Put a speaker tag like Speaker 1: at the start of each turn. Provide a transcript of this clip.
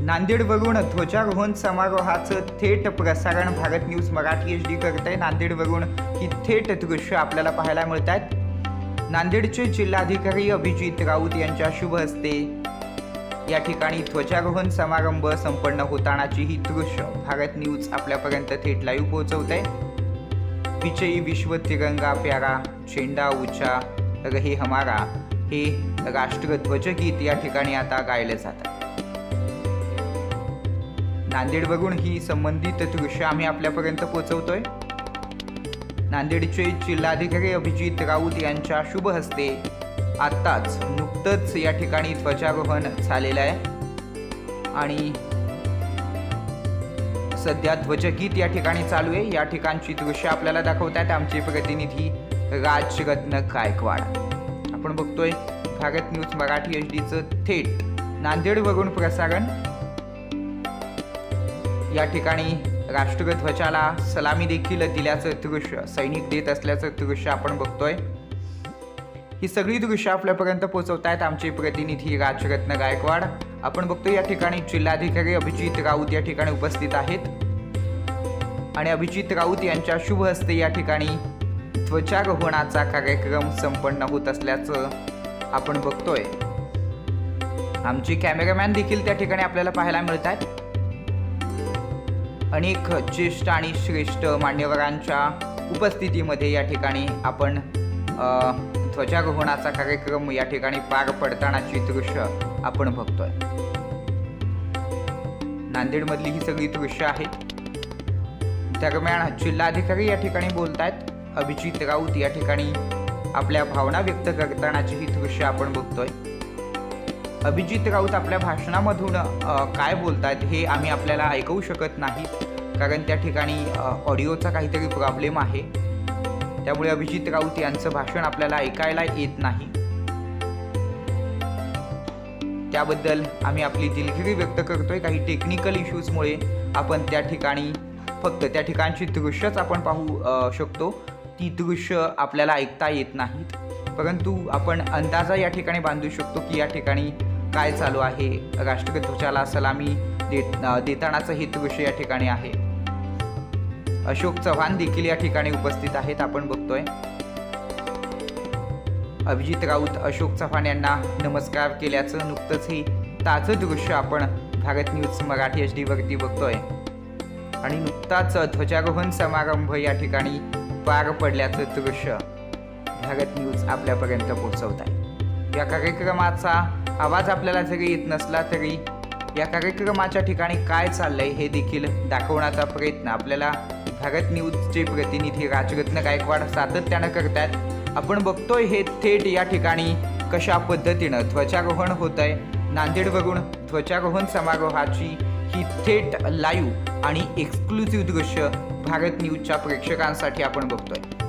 Speaker 1: नांदेडवरून ध्वजारोहण समारोहाचं थेट प्रसारण Bharat news Marathi H D करत आहे. नांदेडवरून ही थेट दृश्य आपल्याला पाहायला मिळत आहेत नांदेडचे जिल्हाधिकारी अभिजित राऊत यांच्या शुभ हस्ते या ठिकाणी ध्वजारोहण समारंभ संपन्न होतानाची ही दृश्य भारत न्यूज आपल्यापर्यंत थेट लाईव्ह पोहोचवत आहे विजयी विश्व तिरंगा प्यारा झेंडा ऊंचा रहे हमारा हे राष्ट्रध्वज गीत या ठिकाणी आता गायले जातात नांदेडवरून ही संबंधित दृश्य आम्ही आपल्यापर्यंत पोहोचवतोय. नांदेडचे जिल्हाधिकारी अभिजित राऊत यांच्या शुभ हस्ते आत्ताच नुकतंच या ठिकाणी ध्वजारोहण झालेलं आहे. आणि सध्या ध्वजगीत या ठिकाणी चालू आहे. या ठिकाणची दृश्य आपल्याला दाखवतात आमचे प्रतिनिधी राजरत्न गायकवाड. आपण बघतोय भारत न्यूज मराठी एच डीचं थेट नांदेडवरून प्रसारण. या ठिकाणी राष्ट्रध्वजाला सलामी देखील दिल्याचं दृश्य सैनिक देत असल्याचं दृश्य आपण बघतोय. ही सगळी दृश्य आपल्यापर्यंत पोहोचवतायत आमचे प्रतिनिधी राजरत्न गायकवाड. आपण बघतो या ठिकाणी जिल्हाधिकारी अभिजित राऊत या ठिकाणी उपस्थित आहेत. आणि अभिजित राऊत यांच्या शुभ हस्ते या ठिकाणी ध्वजारोहणाचा कार्यक्रम संपन्न होत असल्याचं आपण बघतोय. आमचे कॅमेरामॅन देखील त्या ठिकाणी आपल्याला पाहायला मिळतात अनेक ज्येष्ठ आणि श्रेष्ठ मान्यवरांच्या उपस्थितीमध्ये या ठिकाणी आपण ध्वजारोहणाचा कार्यक्रम या ठिकाणी पार पडतानाची दृश्य आपण बघतोय. नांदेडमधली ही सगळी दृश्य आहेत दरम्यान जिल्हाधिकारी या ठिकाणी बोलत आहेत अभिजित राऊत या ठिकाणी आपल्या भावना व्यक्त करतानाची ही दृश्य आपण बघतोय. अभिजित राऊत आपल्या भाषणामधून काय बोलतात हे आम्ही आपल्याला ऐकवू शकत नाही. कारण त्या ठिकाणी ऑडिओचा काहीतरी प्रॉब्लेम आहे. त्यामुळे अभिजित राऊत यांचं भाषण आपल्याला ऐकायला येत नाही. त्याबद्दल आम्ही आपली दिलगिरी व्यक्त करतोय. काही टेक्निकल इश्यूजमुळे आपण त्या ठिकाणी फक्त त्या ठिकाणची दृश्यच आपण पाहू शकतो. ती दृश्य आपल्याला ऐकता येत नाहीत. परंतु आपण अंदाजा या ठिकाणी बांधू शकतो की या ठिकाणी काय चालू आहे? राष्ट्रध्वजाला सलामी देत अ, देतानाचं हे दृश्य या ठिकाणी आहे. अशोक चव्हाण देखील या ठिकाणी उपस्थित आहेत आपण बघतोय. अभिजित राऊत अशोक चव्हाण यांना नमस्कार केल्याचं नुकतंच ही ताजं दृश्य आपण भारत न्यूज मराठी एच डीवरती बघतोय. आणि नुकताच ध्वजारोहण समारंभ या ठिकाणी पार पडल्याचं दृश्य भारत न्यूज आपल्यापर्यंत पोहोचवत आहे. या कार्यक्रमाचा आवाज आपल्याला जरी येत नसला तरी या कार्यक्रमाच्या ठिकाणी काय चाललंय हे देखील दाखवण्याचा प्रयत्न आपल्याला भारत न्यूजचे प्रतिनिधी राजरत्न गायकवाड सातत्यानं आहेत आपण बघतोय हे थेट या ठिकाणी कशा पद्धतीनं ध्वजारोहण होत आहे नांदेडवरून ध्वजारोहण समारोहाची ही थेट लाईव्ह आणि एक्सक्लुझिव्ह दृश्य भारत न्यूजच्या प्रेक्षकांसाठी आपण बघतोय.